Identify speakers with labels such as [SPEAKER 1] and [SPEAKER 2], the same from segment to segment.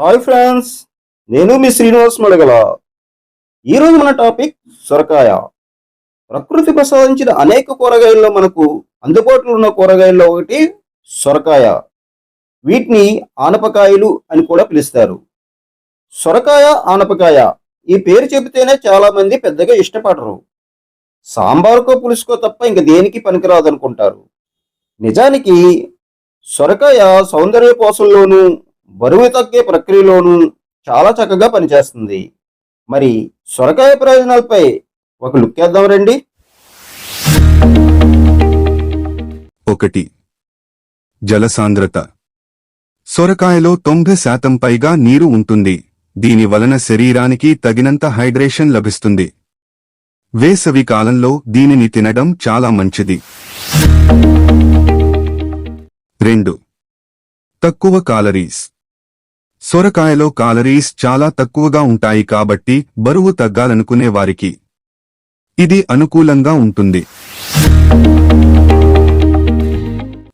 [SPEAKER 1] Hi friends నేను మీ శ్రీనివాస్ మడగల. ఈరోజు మన టాపిక్ సొరకాయ. ప్రకృతి ప్రసాదించిన అనేక కూరగాయల్లో మనకు అందుబాటులో ఉన్న కూరగాయల్లో ఒకటి సొరకాయ. వీటిని ఆనపకాయలు అని కూడా పిలుస్తారు. సొరకాయ ఆనపకాయ ఈ పేరు చెబితేనే చాలామంది పెద్దగా ఇష్టపడరు. సాంబారుకో పులుసుకో తప్ప ఇంక దేనికి పనికిరాదు అనుకుంటారు నిజానికి సొరకాయ సౌందర్య పోషణలోనూ బరువు తగ్గే ప్రక్రియలోనూ చాలా చక్కగా పనిచేస్తుంది. మరి సొరకాయ ప్రయోజనాలపై ఒక లుక్ వేద్దాం రండి.
[SPEAKER 2] ఒకటి. జలసాంద్రత. సొరకాయలో తొంభై శాతం పైగా నీరు ఉంటుంది. దీని వలన శరీరానికి తగినంత హైడ్రేషన్ లభిస్తుంది. వేసవి కాలంలో దీనిని తినడం చాలా మంచిది. రెండు. తక్కువ కాలరీస్ సొరకాయలో కాలరీస్ చాలా తక్కువగా ఉంటాయి కాబట్టి బరువు తగ్గాలనుకునే వారికి ఇది అనుకూలంగా ఉంటుంది.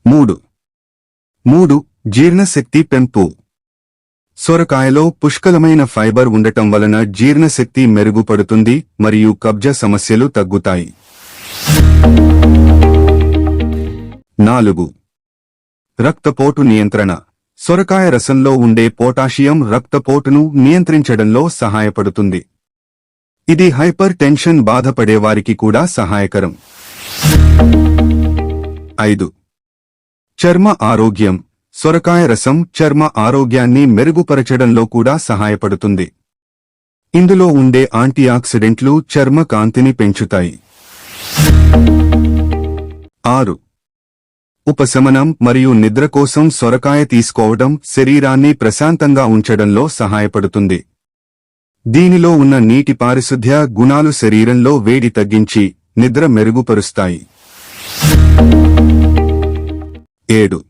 [SPEAKER 2] మూడు. మూడు జీర్ణశక్తి పెంపు. సొరకాయలో పుష్కలమైన ఫైబర్ ఉండటం వలన జీర్ణశక్తి మెరుగుపడుతుంది మరియు కబ్జ సమస్యలు తగ్గుతాయి. నాలుగు. రక్తపోటు నియంత్రణ. సొరకాయ రసంలో ఉండే పొటాషియం రక్తపోటును నియంత్రించడంలో సహాయపడుతుంది. ఇది హైపర్ టెన్షన్ బాధపడే వారికి కూడా సహాయకరం. ఐదు. చర్మ ఆరోగ్యం. సొరకాయ రసం చర్మ ఆరోగ్యాన్ని మెరుగుపరచడంలో కూడా సహాయపడుతుంది. ఇందులో ఉండే యాంటీఆక్సిడెంట్లు చర్మ కాంతిని పెంచుతాయి. ఆరు. ఉపశమనం మరియు నిద్ర కోసం సొరకాయ తీసుకోవడం శరీరాన్ని ప్రశాంతంగా ఉంచడంలో సహాయపడుతుంది. దీనిలో ఉన్న నీటి పారిశుద్ధ్య గుణాలు శరీరంలో వేడి తగ్గించి నిద్ర మెరుగుపరుస్తాయి. ఏడు.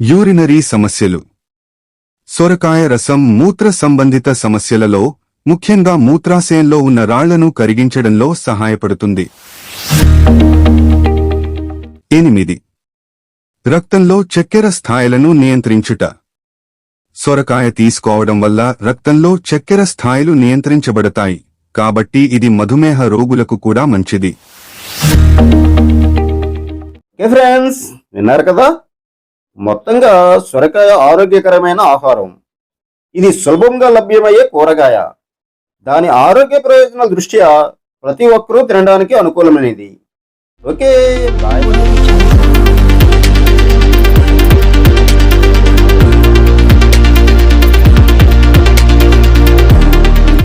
[SPEAKER 2] యూరినరీ సమస్యలు. సొరకాయ రసం మూత్ర సంబంధిత సమస్యలలో ముఖ్యంగా మూత్రాశయంలో ఉన్న రాళ్ళను కరిగించడంలో సహాయపడుతుంది. ఎనిమిది. రక్తంలో చక్కెర స్థాయిలను నియంత్రించుట. సొరకాయ తీసుకోవడం వల్ల రక్తంలో చక్కెర స్థాయిలు నియంత్రించబడతాయి. కాబట్టి ఇది మధుమేహ రోగులకు కూడా మంచిది.
[SPEAKER 1] ఫ్రెండ్స్ విన్నారు కదా? మొత్తంగా సొరకాయ ఆరోగ్యకరమైన ఆహారం. ఇది సులభంగా లభ్యమయ్యే కూరగాయ. దాని ఆరోగ్య ప్రయోజనాల దృష్ట్యా ప్రతి ఒక్కరూ తినడానికి అనుకూలమైనది. Okay bye.